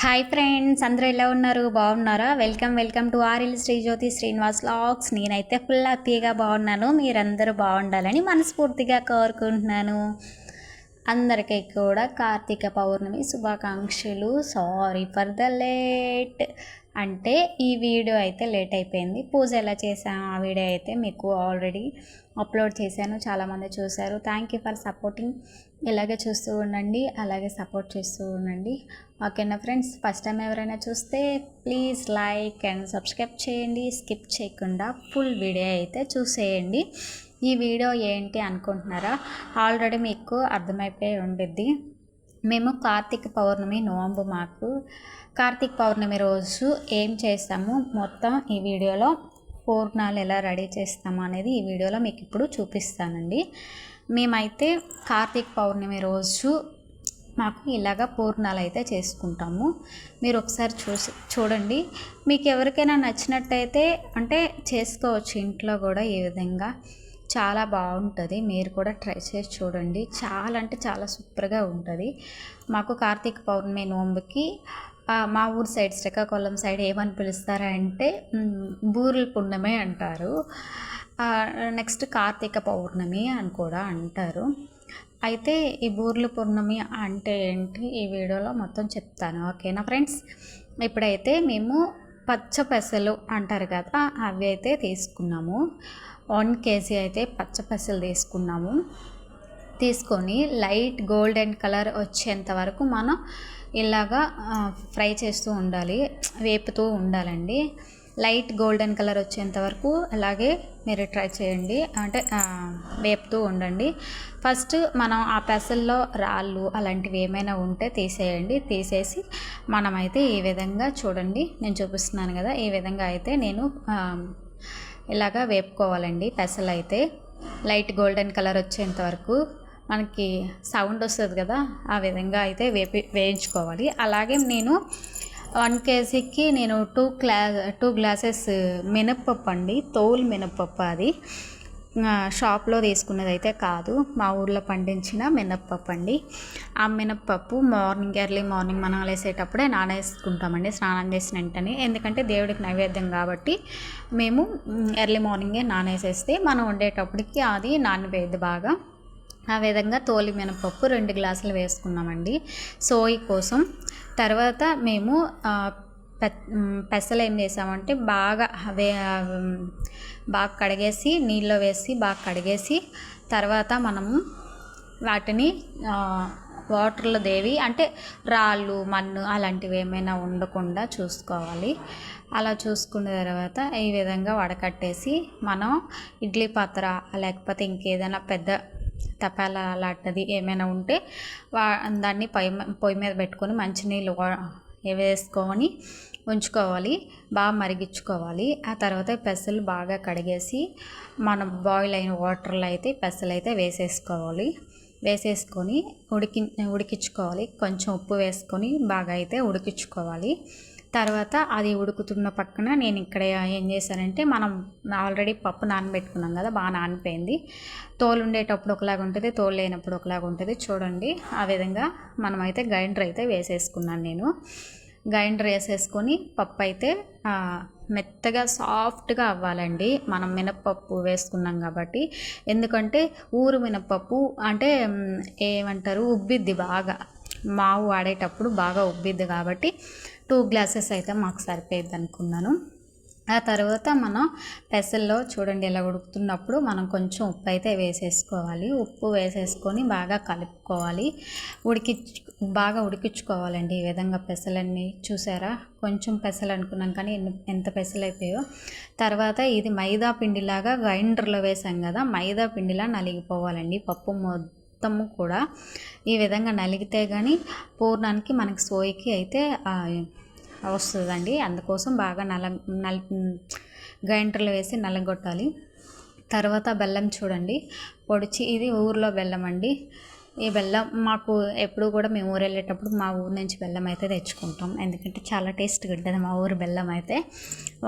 Hi friends అందరూ ఎలా ఉన్నారు? బాగున్నారా? Welcome welcome to RL Srijyothi Srinivas vlogs నేనైతే ఫుల్ హ్యాపీగా బాగున్నాను. మీరందరూ బాగుండాలని మనస్ఫూర్తిగా కోరుకుంటున్నాను. అందరికీ కూడా కార్తీక పౌర్ణమి శుభాకాంక్షలు. సారీ ఫర్ ద లేట్ అంటే ఈ వీడియో అయితే లేట్ అయిపోయింది. పూజ ఎలా చేశాను ఆ వీడియో అయితే మీకు ఆల్రెడీ అప్లోడ్ చేశాను. చాలామంది చూశారు. థ్యాంక్ యూ ఫర్ సపోర్టింగ్ ఇలాగే చూస్తూ ఉండండి అలాగే సపోర్ట్ చేస్తూ ఉండండి. ఓకేనా ఫ్రెండ్స్ ఫస్ట్ టైం ఎవరైనా చూస్తే ప్లీజ్ లైక్ అండ్ సబ్స్క్రైబ్ చేయండి. స్కిప్ చేయకుండా ఫుల్ వీడియో అయితే చూసేయండి. ఈ వీడియో ఏంటి అనుకుంటున్నారా? ఆల్రెడీ మీకు అర్థమైపోయి ఉండిద్ది. మేము కార్తీక పౌర్ణమి నోంబు మాకు కార్తీక పౌర్ణమి రోజు ఏం చేస్తాము? మొత్తం ఈ వీడియోలో పూర్ణాలు ఎలా రెడీ చేస్తాము అనేది ఈ వీడియోలో మీకు ఇప్పుడు చూపిస్తానండి. మేమైతే కార్తీక పౌర్ణమి రోజు మాకు ఇలాగ పూర్ణాలు అయితే చేసుకుంటాము. మీరు ఒకసారి చూసి చూడండి. మీకు ఎవరికైనా నచ్చినట్టయితే అంటే చేసుకోవచ్చు ఇంట్లో కూడా ఈ విధంగా. చాలా బాగుంటుంది. మీరు కూడా ట్రై చేసి చూడండి. చాలా అంటే చాలా సూపర్గా ఉంటుంది. మాకు కార్తీక పౌర్ణమి నోంబుకి మా ఊరు సైడ్ శ్రీకాకుళం సైడ్ ఏమని పిలుస్తారంటే బూరెల పుణ్యమే అంటారు. నెక్స్ట్ కార్తీక పౌర్ణమి అని కూడా అంటారు. అయితే ఈ బూర్ల పూర్ణమి అంటే ఏంటి? ఈ వీడియోలో మొత్తం చెప్తాను ఓకేనా ఫ్రెండ్స్ ఇప్పుడైతే మేము పచ్చ పెసలు అంటారు కదా అవి అయితే తీసుకున్నాము. వన్ కేజీ అయితే పచ్చ పెసలు తీసుకున్నాము. తీసుకొని లైట్ గోల్డెన్ కలర్ వచ్చేంత వరకు మనం ఇలాగా ఫ్రై చేస్తూ ఉండాలి వేపుతూ ఉండాలండి. లైట్ గోల్డెన్ కలర్ వచ్చేంత వరకు అలాగే మీరు ట్రై చేయండి. అంటే వేపుతూ ఉండండి. ఫస్ట్ మనం ఆ పెసల్లో రాళ్ళు అలాంటివి ఏమైనా ఉంటే తీసేయండి. తీసేసి మనమైతే ఈ విధంగా చూడండి. నేను చూపిస్తున్నాను కదా ఈ విధంగా అయితే నేను ఇలాగా వేపుకోవాలండి పెసలు అయితే లైట్ గోల్డెన్ కలర్ వచ్చేంత వరకు మనకి సౌండ్ వస్తుంది కదా ఆ విధంగా అయితే వేపి వేయించుకోవాలి. అలాగే నేను వన్ కేజీకి నేను టూ క్లా టూ గ్లాసెస్ మినప్పప్పు అండి తోలు మినప్పప్పు అది. షాప్లో తీసుకున్నది అయితే కాదు మా ఊర్లో పండించిన మినప్పప్పు అండి. ఆ మినప్పప్పు మార్నింగ్ ఎర్లీ మార్నింగ్ మనం వేసేటప్పుడే నానేసుకుంటామండి స్నానం చేసిన వెంటనే. ఎందుకంటే దేవుడికి నైవేద్యం కాబట్టి మేము ఎర్లీ మార్నింగే నానేసేస్తే మనం వండేటప్పటికి అది నానవేది బాగా. ఆ విధంగా తోలి మినపప్పు రెండు గ్లాసులు వేసుకున్నామండి. సోయి కోసం. తర్వాత మేము పెసలు ఏం చేసామంటే బాగా అవే బాగా కడిగేసి నీళ్ళలో వేసి బాగా కడిగేసి తర్వాత మనము వాటిని వాటర్లో దేవి అంటే రాళ్ళు మన్ను అలాంటివి ఏమైనా ఉండకుండా చూసుకోవాలి. అలా చూసుకున్న తర్వాత ఈ విధంగా వడకట్టేసి మనం ఇడ్లీ పాత్ర లేకపోతే ఇంకేదైనా పెద్ద తపాల లాంటిది ఏమైనా ఉంటే వా దాన్ని పొయ్యి పొయ్యి మీద పెట్టుకొని మంచినీళ్ళు వేసుకొని ఉంచుకోవాలి. బాగా మరిగించుకోవాలి. ఆ తర్వాత పెసలు బాగా కడిగేసి మనం బాయిల్ అయిన వాటర్లో అయితే పెసలు అయితే వేసేసుకోవాలి. వేసేసుకొని ఉడికి ఉడికించుకోవాలి. కొంచెం ఉప్పు వేసుకొని బాగా అయితే ఉడికించుకోవాలి. తర్వాత అది ఉడుకుతున్న పక్కన నేను ఇక్కడ ఏం చేశానంటే మనం ఆల్రెడీ పప్పు నానబెట్టుకున్నాం కదా బాగా నానిపోయింది. తోలు ఉండేటప్పుడు ఒకలాగా ఉంటుంది తోలు లేనప్పుడు ఒకలాగా ఉంటుంది. చూడండి ఆ విధంగా మనమైతే గ్రైండర్ అయితే వేసేసుకున్నాను నేను. గ్రైండర్ వేసేసుకొని పప్పు అయితే మెత్తగా సాఫ్ట్గా అవ్వాలండి. మనం మినప్పప్పు వేసుకున్నాం కాబట్టి. ఎందుకంటే ఊరు మినప్పప్పు అంటే ఏమంటారు ఉబ్బిద్ది బాగా. మావు వాడేటప్పుడు బాగా ఉబ్బిద్ది కాబట్టి టూ గ్లాసెస్ అయితే మాకు సరిపోయింది అనుకున్నాను. ఆ తర్వాత మనం పెసల్లో చూడండి ఇలా ఉడుకుతున్నప్పుడు మనం కొంచెం ఉప్పు అయితే వేసేసుకోవాలి. ఉప్పు వేసేసుకొని బాగా కలుపుకోవాలి. ఉడికి బాగా ఉడికించుకోవాలండి ఈ విధంగా పెసలన్నీ. చూసారా? కొంచెం పెసలు అనుకున్నాం కానీ ఎంత పెసలు అయిపోయో తర్వాత ఇది మైదా పిండిలాగా గ్రైండర్లో వేసాం కదా మైదా పిండిలా నలిగిపోవాలండి. పప్పు మొత్తము కూడా ఈ విధంగా నలిగితే కానీ పూర్ణానికి మనకి సోయికి అయితే వస్తుందండి. అందుకోసం బాగా నల నల్ గ్రైండర్లో వేసి నలగొట్టాలి. తర్వాత బెల్లం చూడండి. పొడిచి ఇది ఊర్లో బెల్లం అండి. ఈ బెల్లం మాకు ఎప్పుడు కూడా మేము ఊరు వెళ్ళేటప్పుడు మా ఊరు నుంచి బెల్లం అయితే తెచ్చుకుంటాం. ఎందుకంటే చాలా టేస్ట్గా ఉంటుంది మా ఊరు బెల్లం అయితే.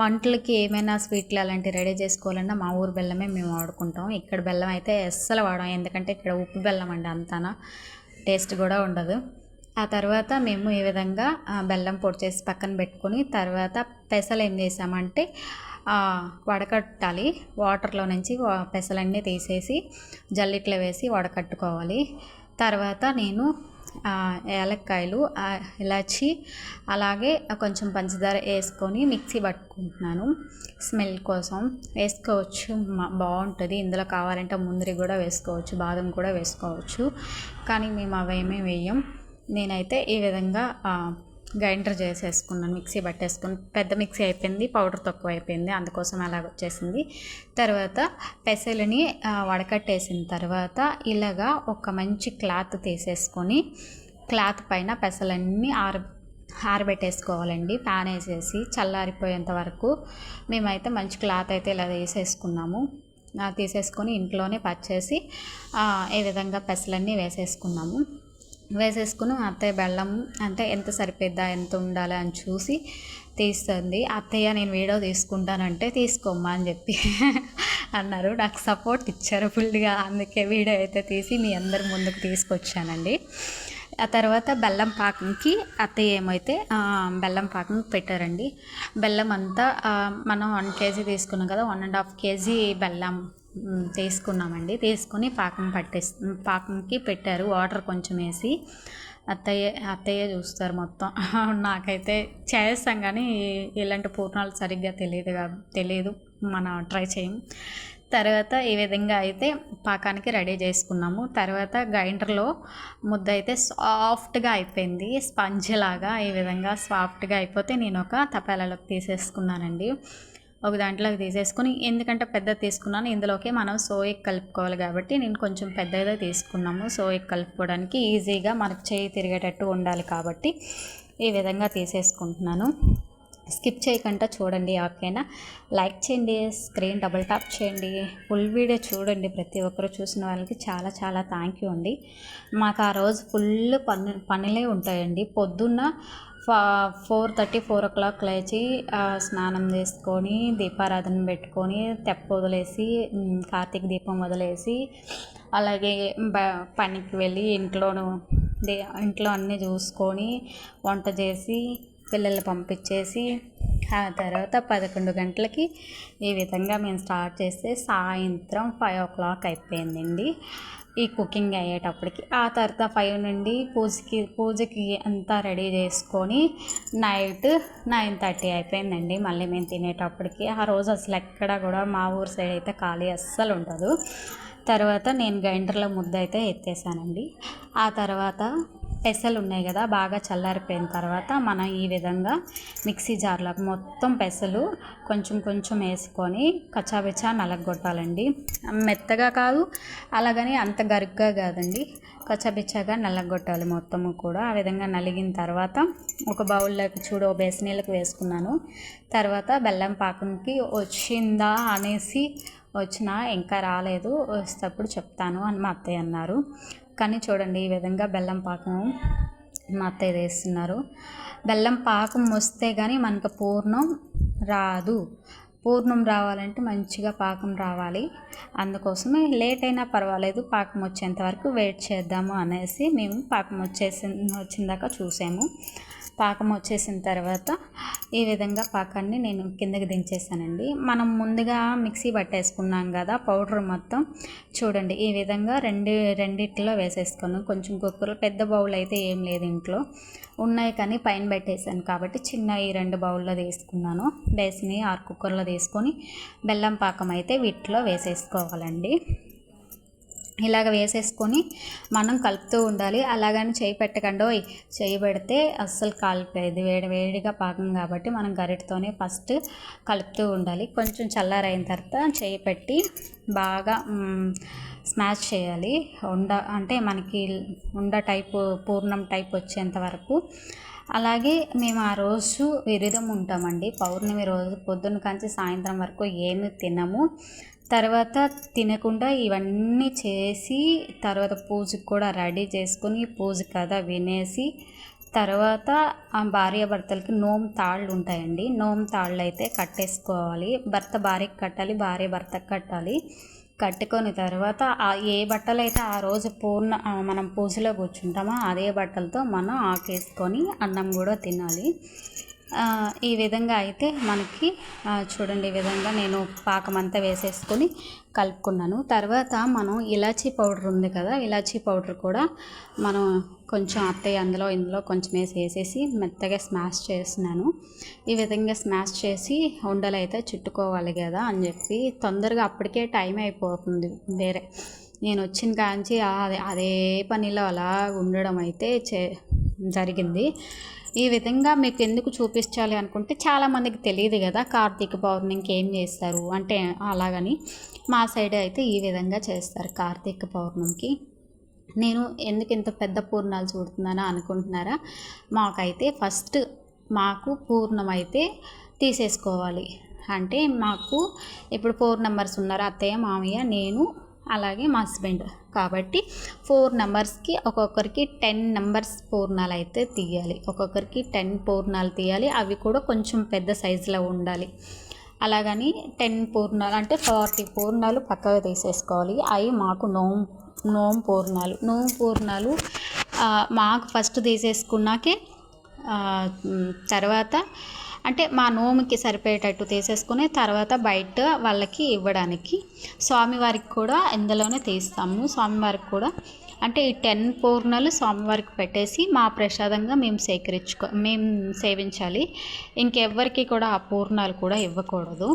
వంటలకి ఏమైనా స్వీట్లు అలాంటివి రెడీ చేసుకోవాలన్నా మా ఊరు బెల్లమే మేము వాడుకుంటాం. ఇక్కడ బెల్లం అయితే అస్సలు వాడాం ఎందుకంటే ఇక్కడ ఉప్పు బెల్లం అండి అంతానా. టేస్ట్ కూడా ఉండదు. ఆ తర్వాత మేము ఈ విధంగా బెల్లం పొడి చేసి పక్కన పెట్టుకొని తర్వాత పెసలు ఏం చేసామంటే వడకట్టాలి. వాటర్లో నుంచి వా- పెసలన్నీ తీసేసి జల్లిట్లో వేసి వడకట్టుకోవాలి. తర్వాత నేను ఏలక్కాయలు ఇలాచి అలాగే కొంచెం పంచదార వేసుకొని మిక్సీ పట్టుకుంటున్నాను. స్మెల్ కోసం వేసుకోవచ్చు. బాగుంటుంది. ఇందులో కావాలంటే ముందరి కూడా వేసుకోవచ్చు. బాదం కూడా వేసుకోవచ్చు. కానీ మేము అవేమీ వేయం. నేనైతే ఈ విధంగా గ్రైండర్ చేసేసుకున్నాను. మిక్సీ పట్టేసుకుని పెద్ద మిక్సీ అయిపోయింది పౌడర్ తక్కువ అయిపోయింది అందుకోసం అలా వచ్చేసింది. తర్వాత పెసలని వడకట్టేసిన తర్వాత ఇలాగా ఒక మంచి క్లాత్ తీసేసుకొని క్లాత్ పైన పెసలన్నీ ఆర ఆరబెట్టేసుకోవాలండి. ఫ్యాన్ వేసేసి చల్లారిపోయేంత వరకు మేమైతే మంచి క్లాత్ అయితే ఇలా వేసేసుకున్నాము తీసేసుకొని ఇంట్లోనే పచ్చేసి ఈ విధంగా పెసలన్నీ వేసేసుకున్నాము. వేసేసుకుని అత్తయ్య బెల్లం అంటే ఎంత సరిపోద్దా ఎంత ఉండాలి అని చూసి తీస్తుంది. అత్తయ్య నేను వీడియో తీసుకుంటానంటే తీసుకోమ్మా అని చెప్పి అన్నారు. నాకు సపోర్ట్ ఇచ్చారు ఫుల్గా. అందుకే వీడియో అయితే తీసి మీ అందరి ముందుకు తీసుకొచ్చానండి. ఆ తర్వాత బెల్లం పాకంకి అత్తయ్య ఏమైతే బెల్లం పాకం పెట్టారండి. బెల్లం అంతా మనం వన్ కేజీ తీసుకున్నాం కదా వన్ అండ్ హాఫ్ కేజీ బెల్లం తీసుకున్నామండి. తీసుకుని పాకం పట్టేసి పాకంకి పెట్టారు. వాటర్ కొంచెం వేసి అత్తయ్య అత్తయ్య చూస్తారు మొత్తం. నాకైతే చేస్తాం కానీ ఇలాంటి పూర్ణాలు సరిగ్గా తెలియదు కా- తెలియదు. మనం ట్రై చేయం. తర్వాత ఈ విధంగా అయితే పాకానికి రెడీ చేసుకున్నాము. తర్వాత గ్రైండర్లో ముద్ద అయితే సాఫ్ట్గా అయిపోయింది. స్పంజ్ లాగా ఈ విధంగా సాఫ్ట్గా అయిపోతే నేను ఒక తపాలాలోకి తీసేసుకున్నానండి. ఒక దాంట్లోకి తీసేసుకుని ఎందుకంటే పెద్ద తీసుకున్నాను ఇందులోకి మనం సోయక్ కలుపుకోవాలి కాబట్టి నేను కొంచెం పెద్దగా తీసుకున్నాము. సోయక్ కలుపుకోవడానికి ఈజీగా మనకు చేయి తిరిగేటట్టు ఉండాలి కాబట్టి ఈ విధంగా తీసేసుకుంటున్నాను. స్కిప్ చేయకుండా చూడండి ఓకేనా? లైక్ చేయండి స్క్రీన్ డబుల్ టాప్ చేయండి. ఫుల్ వీడియో చూడండి ప్రతి ఒక్కరు చూసిన వాళ్ళకి చాలా చాలా థ్యాంక్ యూ అండి. మాకు ఆ రోజు ఫుల్ పని పనులే ఉంటాయండి. పొద్దున్న ఫా four thirty four o'clock లేచి స్నానం చేసుకొని దీపారాధన పెట్టుకొని తెప్ప వదిలేసి కార్తీక దీపం వదిలేసి అలాగే బ పనికి వెళ్ళి ఇంట్లోను ఇంట్లో అన్నీ చూసుకొని వంట చేసి పిల్లల్ని పంపించేసి ఆ తర్వాత పదకొండు గంటలకి ఈ విధంగా మేము స్టార్ట్ చేస్తే సాయంత్రం ఫైవ్ ఓ క్లాక్ అయిపోయిందండి. ఈ కుకింగ్ అయ్యేటప్పటికి. ఆ తర్వాత ఫైవ్ నుండి పూజకి పూజకి అంతా రెడీ చేసుకొని నైట్ నైన్ థర్టీ అయిపోయిందండి. మళ్ళీ మేము తినేటప్పటికి. ఆ రోజు అసలు ఎక్కడ కూడా మా ఊరు సైడ్ అయితే ఖాళీ అస్సలు ఉండదు. తర్వాత నేను గ్రైండర్లో ముద్ద అయితే ఎత్తేసానండి. ఆ తర్వాత పెసలు ఉన్నాయి కదా బాగా చల్లారిపోయిన తర్వాత మనం ఈ విధంగా మిక్సీ జార్లో మొత్తం పెసలు కొంచెం కొంచెం వేసుకొని కచ్చాబిచ్చా నలగొట్టాలండి. మెత్తగా కాదు అలాగని అంత గరుగ్గా కాదండి. కచ్చాబిచ్చాగా నల్లగొట్టాలి మొత్తము కూడా. ఆ విధంగా నలిగిన తర్వాత ఒక బౌల్లోకి చూడు ఓ బేసనీళ్ళకి వేసుకున్నాను. తర్వాత బెల్లం పాకంకి వచ్చిందా అనేసి వచ్చినా ఇంకా రాలేదు. వస్తేప్పుడు చెప్తాను అని మా అత్తయ్య అన్నారు. కానీ చూడండి ఈ విధంగా బెల్లం పాకం మా అత్తయ్య వేస్తున్నారు. బెల్లం పాకం వస్తే కానీ మనకు పూర్ణం రాదు. పూర్ణం రావాలంటే మంచిగా పాకం రావాలి. అందుకోసమే లేట్ అయినా పర్వాలేదు పాకం వచ్చేంత వరకు వెయిట్ చేద్దాము అనేసి మేము పాకం వచ్చేసి వచ్చిందాక చూసాము. పాకం వచ్చేసిన తర్వాత ఈ విధంగా పాకాన్ని నేను కిందకి దించేసానండి మనం ముందుగా మిక్సీ పట్టేసుకున్నాం కదా పౌడర్ మొత్తం. చూడండి ఈ విధంగా రెండు రెండిట్లో వేసేసుకున్నాను. కొంచెం కుక్కర్లో పెద్ద బౌల్ అయితే ఏం లేదు ఇంట్లో. ఉన్నాయి కానీ పైన పెట్టేశాను కాబట్టి చిన్న ఈ రెండు బౌల్లో తీసుకున్నాను. వేసిని ఆరు కుక్కర్లో తీసుకొని బెల్లం పాకం అయితే వీటిలో వేసేసుకోవాలండి. ఇలాగ వేసేసుకొని మనం కలుపుతూ ఉండాలి. అలాగని చేయి పెట్టకండి. ఓయ్ చేయి పెడితే అస్సలు కాలిపోయేది. వేడి వేడిగా పాకం కాబట్టి మనం గరిటతోనే ఫస్ట్ కలుపుతూ ఉండాలి. కొంచెం చల్లారైన తర్వాత చేయి పెట్టి బాగా స్మాష్ చేయాలి. ఉండ అంటే మనకి ఉండ టైపు పూర్ణం టైప్ వచ్చేంత వరకు. అలాగే మేము ఆ రోజు విరుదం ఉంటామండి. పౌర్ణమి రోజు పొద్దున్న కాంచి సాయంత్రం వరకు ఏమి తినము. తర్వాత తినకుండా ఇవన్నీ చేసి తర్వాత పూజకు కూడా రెడీ చేసుకొని పూజ కథ వినేసి తర్వాత ఆ భార్యాభర్తలకి నోము తాళ్ళు ఉంటాయండి. నోము తాళ్ళు అయితే కట్టేసుకోవాలి. భర్త భార్యకి కట్టాలి భార్య భర్తకు కట్టాలి. కట్టుకొని తర్వాత ఆ ఏ బట్టలు అయితే ఆ రోజు పూర్ణ మనం పూజలో కూర్చుంటామో అదే బట్టలతో మనం ఆకేసుకొని అన్నం కూడా తినాలి. ఈ విధంగా అయితే మనకి చూడండి ఈ విధంగా నేను పాకం అంతా వేసేసుకొని కలుపుకున్నాను. తర్వాత మనం ఇలాచీ పౌడర్ ఉంది కదా ఇలాచీ పౌడర్ కూడా మనం కొంచెం అత్తయ్య అందులో ఇందులో కొంచెం వేసి వేసేసి మెత్తగా స్మాష్ చేస్తున్నాను. ఈ విధంగా స్మాష్ చేసి ఉండలు అయితే చుట్టుకోవాలి కదా అని చెప్పి తొందరగా అప్పటికే టైం అయిపోతుంది వేరే. నేను వచ్చిన కాంచి అదే అదే పనిలో అలా ఉండడం అయితే చే జరిగింది. ఈ విధంగా మీకు ఎందుకు చూపించాలి అనుకుంటే చాలామందికి తెలియదు కదా కార్తీక పౌర్ణమికి ఏం చేస్తారు అంటే అలాగని. మా సైడ్ అయితే ఈ విధంగా చేస్తారు కార్తీక పౌర్ణమికి. నేను ఎందుకు ఇంత పెద్ద పూర్ణాలు చూడుతున్నానో అనుకుంటున్నారా? మాకైతే ఫస్ట్ మాకు పూర్ణం అయితే తీసేసుకోవాలి. అంటే మాకు ఇప్పుడు ఫోర్ నెంబర్స్ ఉన్నారు అత్తయ్య మామయ్య నేను అలాగే మా హస్బెండ్. కాబట్టి ఫోర్ నెంబర్స్కి ఒక్కొక్కరికి టెన్ నెంబర్స్ పూర్ణాలు అయితే తీయాలి. ఒక్కొక్కరికి టెన్ పూర్ణాలు తీయాలి. అవి కూడా కొంచెం పెద్ద సైజులో ఉండాలి. అలాగని టెన్ పూర్ణాలు అంటే ఫార్టీ పూర్ణాలు పక్కగా తీసేసుకోవాలి. అవి మాకు నోం నోం పూర్ణాలు. నోం పూర్ణాలు మాకు ఫస్ట్ తీసేసుకున్నాకే తర్వాత అంటే మా నోముకి సరిపోయేటట్టు తీసేసుకుని తర్వాత బయట వాళ్ళకి ఇవ్వడానికి స్వామివారికి కూడా ఇందులోనే తీస్తాము. స్వామివారికి కూడా అంటే ఈ టెన్ పూర్ణాలు స్వామివారికి పెట్టేసి మా ప్రసాదంగా మేము సేకరించుకో మేము సేవించాలి. ఇంకెవ్వరికి కూడా ఆ పూర్ణాలు కూడా ఇవ్వకూడదు.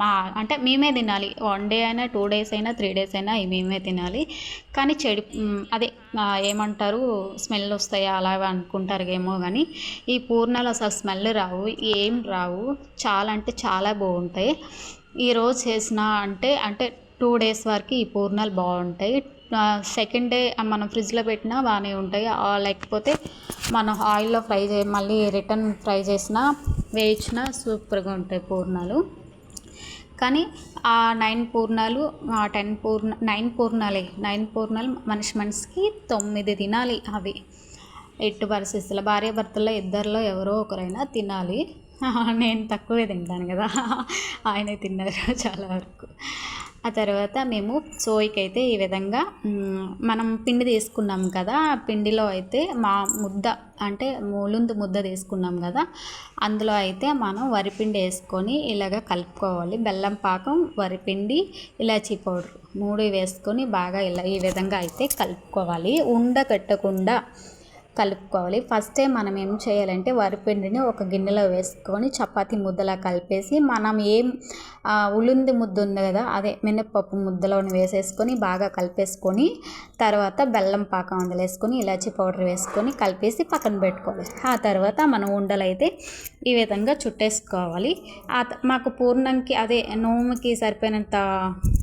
మా అంటే మేమే తినాలి. వన్ డే అయినా టూ డేస్ అయినా త్రీ డేస్ అయినా మేమే తినాలి. కానీ చెడి అదే ఏమంటారు స్మెల్ వస్తాయా అలా అనుకుంటారు ఏమో కానీ ఈ పూర్ణాలు అసలు స్మెల్ రావు ఏం రావు. చాలా అంటే చాలా బాగుంటాయి. ఈరోజు చేసిన అంటే అంటే టూ డేస్ వరకు ఈ పూర్ణాలు బాగుంటాయి. సెకండ్ డే మనం ఫ్రిడ్జ్లో పెట్టినా బాగానే ఉంటాయి. లేకపోతే మనం ఆయిల్లో ఫ్రై చే మళ్ళీ రిటర్న్ ఫ్రై చేసినా వేయించినా సూపర్గా ఉంటాయి పూర్ణాలు. కానీ ఆ నైన్ పూర్ణాలు ఆ టెన్ పూర్ణ నైన్ పూర్ణాలే నైన్ పూర్ణాలు మనిషి మనిషికి తొమ్మిది తినాలి అవి. ఎట్టు పరిస్థితుల్లో భార్య భర్తల్లో ఇద్దరిలో ఎవరో ఒకరైనా తినాలి. నేను తక్కువే తింటాను కదా. ఆయనే తిన్నారు చాలా వరకు. ఆ తర్వాత మేము సోయికి అయితే ఈ విధంగా మనం పిండి తీసుకున్నాం కదా ఆ పిండిలో అయితే మా ముద్ద అంటే ములుందు ముద్ద తీసుకున్నాం కదా అందులో అయితే మనం వరిపిండి వేసుకొని ఇలాగ కలుపుకోవాలి. బెల్లం పాకం వరిపిండి ఇలాచీ పౌడర్ మూడు వేసుకొని బాగా ఇలా ఈ విధంగా అయితే కలుపుకోవాలి. ఉండ కట్టకుండా కలుపుకోవాలి. ఫస్ట్ టైం మనం ఏం చేయాలంటే వరిపిండిని ఒక గిన్నెలో వేసుకొని చపాతీ ముద్దలా కలిపేసి మనం ఏం ఉలుంది ముద్ద ఉంది కదా అదే మినప్పప్పు ముద్దలోని వేసేసుకొని బాగా కలిపేసుకొని తర్వాత బెల్లం పాకం అందులో వేసుకొని ఇలాచీ పౌడర్ వేసుకొని కలిపేసి పక్కన పెట్టుకోవాలి. ఆ తర్వాత మనం ఉండలు అయితే ఈ విధంగా చుట్టేసుకోవాలి. మాకు పూర్ణంకి అదే నోముకి సరిపోయినంత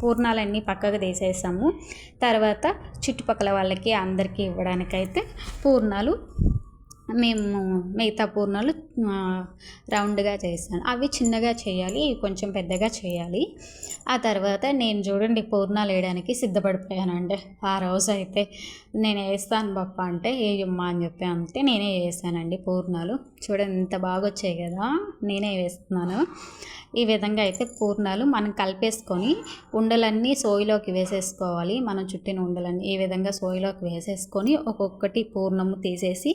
పూర్ణాలన్నీ పక్కకు తీసేసాము. తర్వాత చుట్టుపక్కల వాళ్ళకి అందరికీ ఇవ్వడానికైతే పూర్ణాలు మేము మిగతా పూర్ణాలు రౌండ్గా చేస్తాను. అవి చిన్నగా చేయాలి ఇవి కొంచెం పెద్దగా చేయాలి. ఆ తర్వాత నేను చూడండి పూర్ణాలు వేయడానికి సిద్ధపడిపోయానండి ఆ రోజు అయితే నేను వేస్తాను పప్ప అంటే ఏయమ్మా అని చెప్పి అంటే నేనే వేసానండి పూర్ణాలు. చూడండి ఎంత బాగా వచ్చాయి కదా నేనే వేస్తున్నాను. ఈ విధంగా అయితే పూర్ణాలు మనం కలిపేసుకొని ఉండలన్నీ సోయిలోకి వేసేసుకోవాలి. మనం చుట్టిన ఉండలన్నీ ఈ విధంగా సోయిలోకి వేసేసుకొని ఒక్కొక్కటి పూర్ణము తీసేసి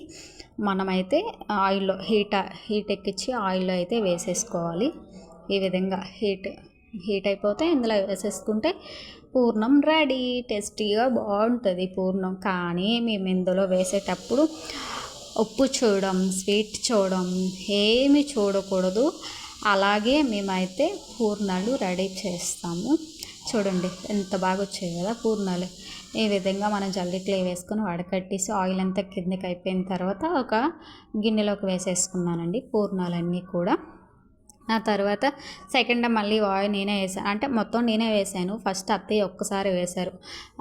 మనమైతే ఆయిల్లో హీట్ హీట్ ఎక్కించి ఆయిల్లో అయితే వేసేసుకోవాలి. ఈ విధంగా హీట్ హీట్ అయిపోతే ఇందులో వేసేసుకుంటే పూర్ణం రెడీ టేస్టీగా బాగుంటుంది పూర్ణం. కానీ మేము ఇందులో వేసేటప్పుడు ఉప్పు చూడడం స్వీట్ చూడడం ఏమి చూడకూడదు. అలాగే మేమైతే పూర్ణాలు రెడీ చేస్తాము. చూడండి ఎంత బాగా వచ్చాయి కదా పూర్ణాలు. ఈ విధంగా మనం జల్లిట్లో వేసుకొని వడకట్టేసి ఆయిల్ అంతా కిందకి అయిపోయిన తర్వాత ఒక గిన్నెలోకి వేసేసుకున్నానండి పూర్ణాలన్నీ కూడా. ఆ తర్వాత సెకండ్ మళ్ళీ ఆయిల్ నేనే వేసాను అంటే మొత్తం నేనే వేసాను. ఫస్ట్ అత్తయ్య ఒక్కసారి వేశారు.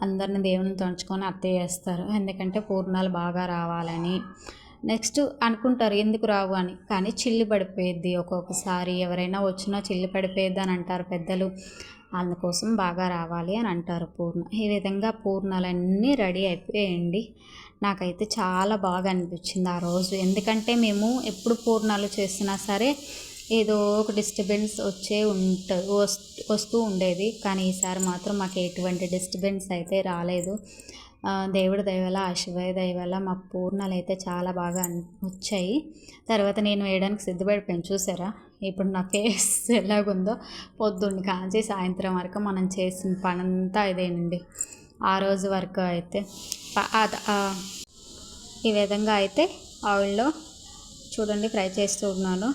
అందరిని దేవుని తుంచుకొని అత్తయ్య వేస్తారు. ఎందుకంటే పూర్ణాలు బాగా రావాలని. నెక్స్ట్ అనుకుంటారు ఎందుకు రావు అని. కానీ చిల్లి పడిపోయిద్ది ఒక్కొక్కసారి. ఎవరైనా వచ్చినా చిల్లి పడిపోయిద్ది అని అంటారు పెద్దలు. అందుకోసం బాగా రావాలి అని అంటారు పూర్ణ. ఈ విధంగా పూర్ణాలన్నీ రెడీ అయిపోయాయండి. నాకైతే చాలా బాగా అనిపించింది ఆ రోజు. ఎందుకంటే మేము ఎప్పుడు పూర్ణాలు చేసినా సరే ఏదో ఒక డిస్టర్బెన్స్ వచ్చే ఉంట వస్తూ ఉండేది. కానీ ఈసారి మాత్రం మాకు ఎటువంటి డిస్టర్బెన్స్ అయితే రాలేదు. దేవుడి దయవల ఆ శివయ్య మా పూర్ణాలు అయితే చాలా బాగా వచ్చాయి. తర్వాత నేను వేయడానికి సిద్ధపడిపోయాను. చూసారా? ఇప్పుడు నా ఫేస్ ఎలాగుందో పొద్దున్న కాంచి సాయంత్రం వరకు మనం చేసిన పనంతా ఇదేనండి. ఆ రోజు వరకు అయితే ఈ విధంగా అయితే ఆయిల్లో చూడండి ఫ్రై చేస్తూ ఉన్నాను.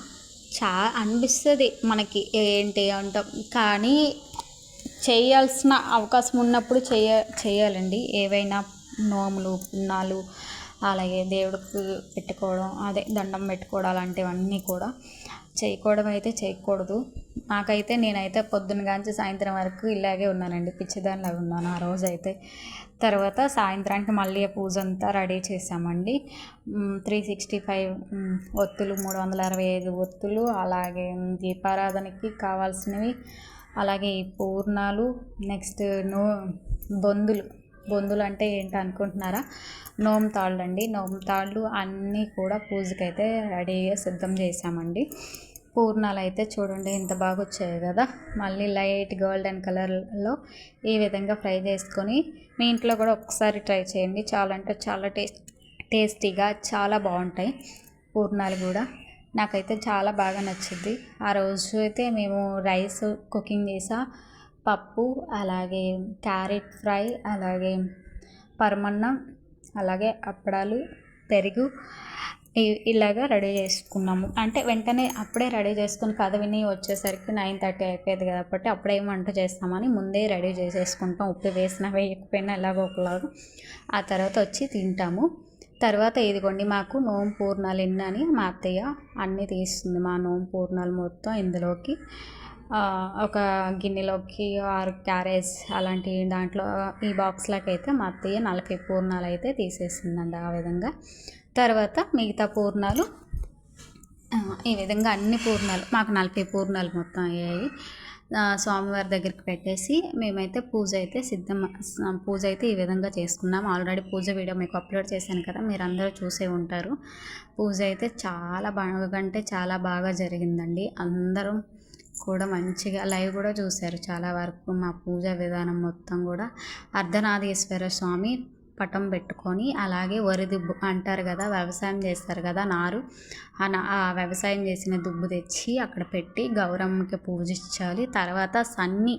చా అనిపిస్తుంది మనకి ఏంటి అంటాం. కానీ చేయాల్సిన అవకాశం ఉన్నప్పుడు చేయ చేయాలండి. ఏవైనా నోములు పున్నాలు అలాగే దేవుడికి పెట్టుకోవడం అదే దండం పెట్టుకోవడం అలాంటివన్నీ కూడా చేయకూడదు అయితే చేయకూడదు. నాకైతే నేనైతే పొద్దున్న కాంచి సాయంత్రం వరకు ఇలాగే ఉన్నానండి. పిచ్చిదానిలాగా ఉన్నాను ఆ రోజు అయితే తర్వాత సాయంత్రానికి మళ్ళీ పూజ అంతా రెడీ చేసామండి త్రీ సిక్స్టీ ఫైవ్ ఒత్తులు మూడు వందల అరవై ఐదు ఒత్తులు అలాగే దీపారాధనకి కావాల్సినవి అలాగే పూర్ణాలు నెక్స్ట్ నో బొందులు. బొందులు అంటే ఏంటి అనుకుంటున్నారా? నోమ్ తాళ్ళు అండి నోమ్ తాళ్ళు అన్నీ కూడా పూజకైతే రెడీగా సిద్ధం చేసామండి పూర్ణాలు అయితే చూడండి ఎంత బాగా వచ్చాయి కదా. మళ్ళీ లైట్ గోల్డెన్ కలర్లో ఈ విధంగా ఫ్రై చేసుకొని మీ ఇంట్లో కూడా ఒకసారి ట్రై చేయండి. చాలా అంటే చాలా టేస్ట్ టేస్టీగా చాలా బాగుంటాయి పూర్ణాలు కూడా. నాకైతే చాలా బాగా నచ్చింది. ఆ రోజు అయితే మేము రైస్ కుకింగ్ చేసా. పప్పు అలాగే క్యారెట్ ఫ్రై అలాగే పరమన్నం అలాగే అప్పడాలు పెరుగు ఇలాగా రెడీ చేసుకున్నాము. అంటే వెంటనే అప్పుడే రెడీ చేసుకుని కథ విని వచ్చేసరికి నైన్ థర్టీ అయిపోయేది కాబట్టి అప్పుడే వంట చేస్తామని ముందే రెడీ చేసేసుకుంటాం. ఉప్పు వేసినా వేయకపోయినా ఎలాగో ఒకలాగా. ఆ తర్వాత వచ్చి తింటాము. తర్వాత ఇదిగోండి మాకు నోము పూర్ణాలు ఎన్నని మా అత్తయ్య అన్నీ తీస్తుంది. మా నోము పూర్ణాలు మొత్తం ఇందులోకి ఒక గిన్నెలోకి ఆరు క్యారేజ్ అలాంటి దాంట్లో ఈ బాక్స్లోకి అయితే మా అత్తయ్య నలభై పూర్ణాలు అయితే తీసేసిందండి ఆ విధంగా. తర్వాత మిగతా పూర్ణాలు ఈ విధంగా అన్ని పూర్ణాలు మాకు నలభై పూర్ణాలు మొత్తం అయ్యాయి. స్వామివారి దగ్గరికి పెట్టేసి మేమైతే పూజ అయితే సిద్ధం పూజ అయితే ఈ విధంగా చేసుకున్నాం. ఆల్రెడీ పూజ వీడియో మీకు అప్లోడ్ చేశాను కదా మీరు అందరూ చూసే ఉంటారు. పూజ అయితే చాలా బాగా అంటే చాలా బాగా జరిగిందండి. అందరం కూడా మంచిగా లైవ్ కూడా చూశారు చాలా వరకు మా పూజా విధానం మొత్తం కూడా. అర్ధనాదీశ్వర స్వామి పటం పెట్టుకొని అలాగే వరి దుబ్బు అంటారు కదా వ్యవసాయం చేస్తారు కదా నారు. ఆ వ్యవసాయం చేసిన దుబ్బు తెచ్చి అక్కడ పెట్టి గౌరమ్మకి పూజించాలి. తర్వాత సన్ని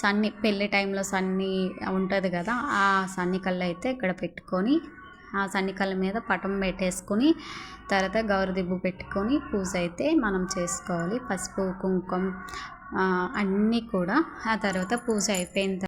సన్ని పెళ్ళి టైంలో సన్ని ఉంటుంది కదా ఆ సన్ని కళ్ళు అయితే ఇక్కడ పెట్టుకొని ఆ సన్నికల మీద పటం పెట్టేసుకొని తర్వాత గౌరదిబ్బు పెట్టుకొని పూజ అయితే మనం చేసుకోవాలి. పసుపు కుంకుమ అన్నీ కూడా. ఆ తర్వాత పూజ అయిపోయిన